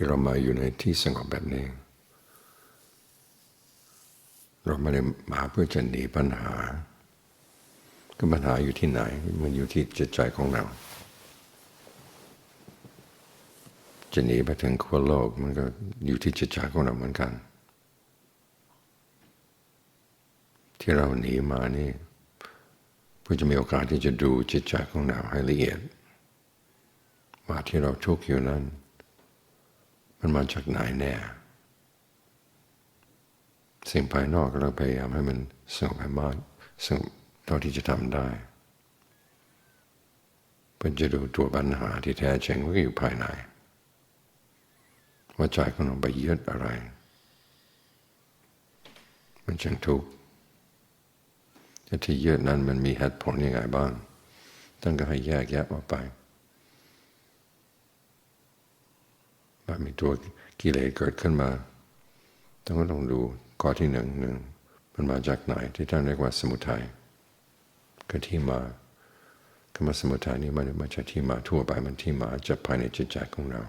ที่เรามาอยู่ในที่สงบแบบนี้ เราไม่ได้มาเพื่อจะหนีปัญหา ก็ปัญหาอยู่ที่ไหน มันอยู่ที่จิตใจของเรา จะหนีไปถึงขั้วโลกมันก็อยู่ที่จิตใจของเราเหมือนกัน ที่เราหนีมานี่เพื่อจะมีโอกาสที่จะดูจิตใจของเราให้ละเอียดว่าที่เราทุกข์อยู่นั้น มันมาจากไหนแน่ สิ่งภายนอกเราพยายามให้มันสงบให้มากสงบเท่าที่จะทำได้เพื่อจะดูตัวปัญหาที่แท้จริงว่าอยู่ภายใน ว่าใจของเราไปยึดอะไร มันจึงทุกข์ที่ยึดนั้นมันมีเหตุผลยังไงบ้างต้องก็ให้แยกแยะออกไป ว่ามีตัวกิเลสเกิดขึ้นมาต้องก็ต้องดูข้อที่หนึ่งหนึ่งมันมาจากไหนที่ท่านเรียกว่าสมุทัยก็ที่มาคำว่าสมุทัยนี้มันไม่ใช่ที่มาทั่วไปมันที่มาจากภายในจิตใจของเรา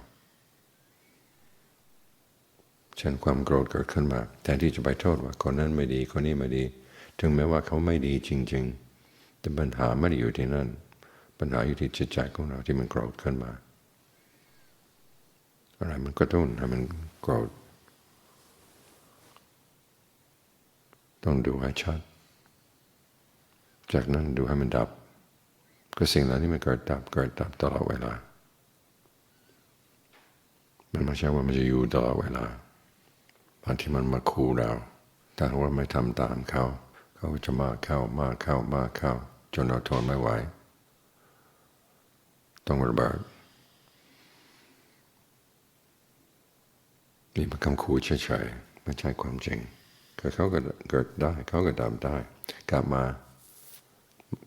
เช่นความโกรธเกิดขึ้นมาแทนที่จะไปโทษว่าคนนั้นไม่ดีคนนี้ไม่ดี ถึงแม้ว่าเขาไม่ดีจริง ๆ แต่ปัญหาไม่ได้อยู่ที่นั่น ปัญหาอยู่ที่จิตใจของเราที่มันโกรธขึ้นมา อะไรมันกระตุ้นให้มันกรธต้องดูให้ชัด จากนั้นดูให้มันดับ ก็สิ่งเหล่านี้มันเกิดดับเกิดดับตลอดเวลา มันไม่ใช่ว่ามันจะอยู่ตลอดเวลาบางทีมันมาขู่เราถ้าว่าไม่ทำตามเขา เขาจะมากเข้ามากเข้ามากเข้า จนเราทนไม่ไหว ต้องระเบิด นี่เป็นคำขู่เฉยๆไม่ใช่ความจริงก็เขาก็เกิดได้เขาก็ดับได้ กลับมา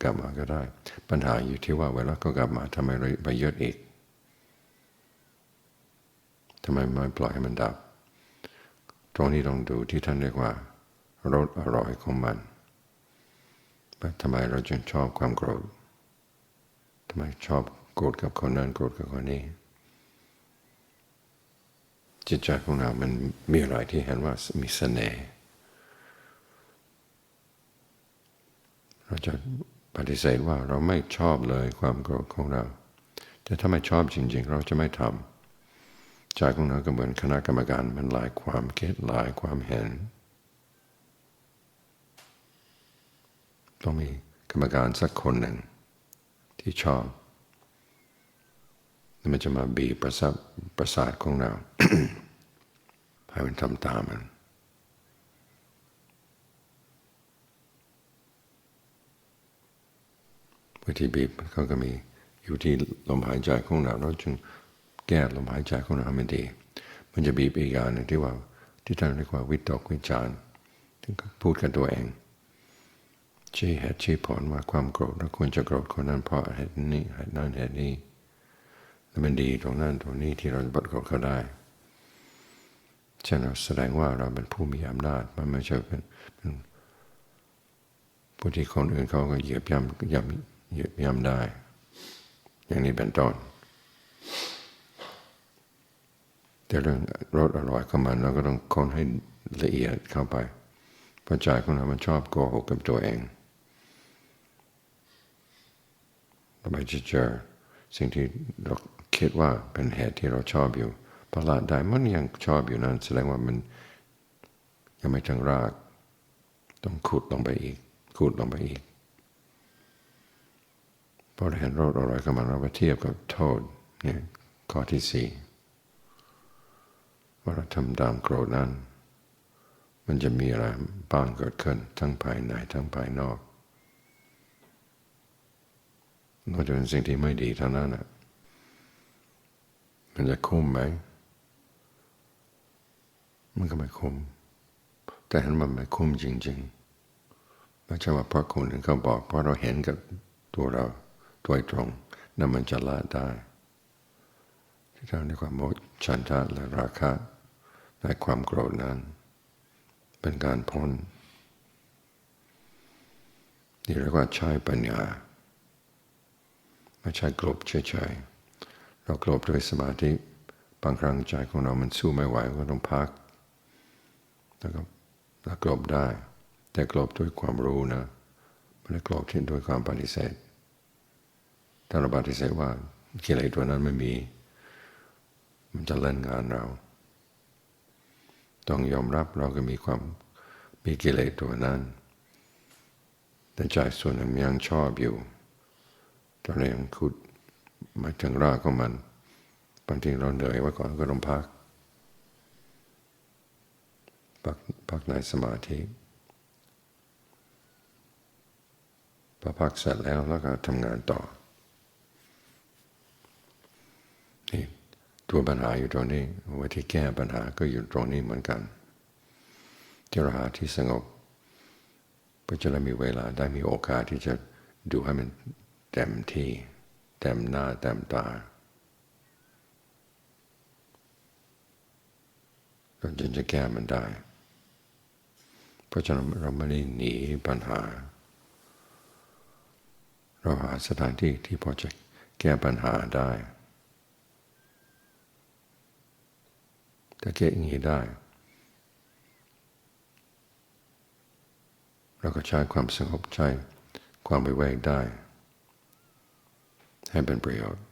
กลับมาก็ได้ ปัญหาอยู่ที่ว่าเวลาก็กลับมาทำไมเราไปยึดอีกทำไมไม่ปล่อยให้มันดับ ตรงนี้ลองดูที่ท่านเรียกว่ารสอร่อยของมันทำไมเราจึงชอบความโกรธทำไมชอบโกรธกับคนนั้นโกรธกับคนนี้ จิตใจของเรา มันมีอะไรที่เห็นว่ามีเสน่ห์เราจะปฏิเสธว่าเราไม่ชอบเลยความโกรธของเรา แต่ถ้าไม่ชอบจริง ๆ เราจะไม่ทำใจของเราก็เหมือนคณะกรรมการมันหลายความคิดหลายความเห็น ต้องมีกรรมการสักคนหนึ่งที่ชอบมันจะมาบีบประสาทประสาทของเรา ให้มันทำตามมัน วิธีบีบเขาก็มีอยู่ที่ลมหายใจของเราเราจึงแก้ลมหายใจของเราให้มันดี มันจะบีบอีกอย่างหนึ่งที่ว่าที่ท่านเรียกว่าวิตกวิจารถึงพูดกับตัวเองชี้เหตุชี้ผลว่าความโกรธเราควรจะโกรธคนนั้นเพราะเหตุนี้เหตุนั้นเหตุนี้แล้วมันดีตรงนั้นตรงนี้ที่เราจะบดโกรธเขาได้ เช่นเราแสดงว่าเราเป็นผู้มีอำนาจมันไม่ใช่เป็นเป็นผู้ที่คนอื่นเขาก็เหยียบย่ำย่ำเหยียบย่ำได้ อย่างนี้เป็นต้นแต่เรื่องรสอร่อยของมันเราก็ต้องค้นให้ละเอียดเข้าไปเพราะใจของเรามันชอบโกหกกับตัวเองเราไปจะเจอสิ่งที่เราคิดว่าเป็นเหตุที่เราชอบอยู่ ประหลาดได้มันยังชอบอยู่นั้นแสดงว่ามันยังไม่ถึงราก ต้องขุดลงไปอีก ขุดลงไปอีกพอเราเห็นรสอร่อยกับมันเราไปเทียบกับโทษเนี่ยข้อที่สี่ว่าเราทำตามโกรธนั้น มันจะมีอะไรบ้างเกิดขึ้น ทั้งภายในทั้งภายนอกนอกจากเป็นสิ่งที่ไม่ดีเท่านั้นนะมันจะคุ้มไหม มันก็ไม่คุ้ม แต่เห็นมันไม่คุ้มจริงๆไม่ใช่ว่าเพราะคนอื่นเขาบอก เพราะเราเห็นกับตัวเราโดยตรงนั่นมันจะละได้ ที่เราเรียกว่าโมชันทะและราคะในความโกรธนั้น เป็นการพ้นนี่เรียกว่าใช้ปัญญาไม่ใช่กลบเฉยๆเรากลบด้วยสมาธิบางครั้งใจของเรามันสู้ไม่ไหวก็ต้องพัก แล้วก็แล้วกลบได้ แต่กลบด้วยความรู้นะไม่ได้กลบที่ด้วยความปฏิเสธถ้าเราปฏิเสธว่ากิเลสตัวนั้นไม่มี มันจะเล่นงานเรา ต้องยอมรับเราก็มีความมีกิเลสตัวนั้น แต่ใจส่วนหนึ่งยังชอบอยู่ตอนนี้ยังขุดมาถึงรากของมันบางทีเราเหนื่อยไว้ก่อนก็ต้องพัก พักพักในสมาธิพอพักเสร็จแล้วแล้วก็ทำงานต่อ นี่ตัวปัญหาอยู่ตรงนี้วิธีแก้ปัญหาก็อยู่ตรงนี้เหมือนกันที่เราหาที่สงบเพื่อจะได้มีเวลาได้มีโอกาสที่จะดูให้มันเต็มที่เต็มหน้าเต็มตาเราจึงจะแก้มันได้ เพราะฉะนั้นเราไม่ได้หนีปัญหา เราหาสถานที่ที่พอจะแก้ปัญหาได้ถ้าแก้อย่างนี้ได้ เราก็ใช้ความสงบใจความไปเวกได้ ให้เป็นประโยชน์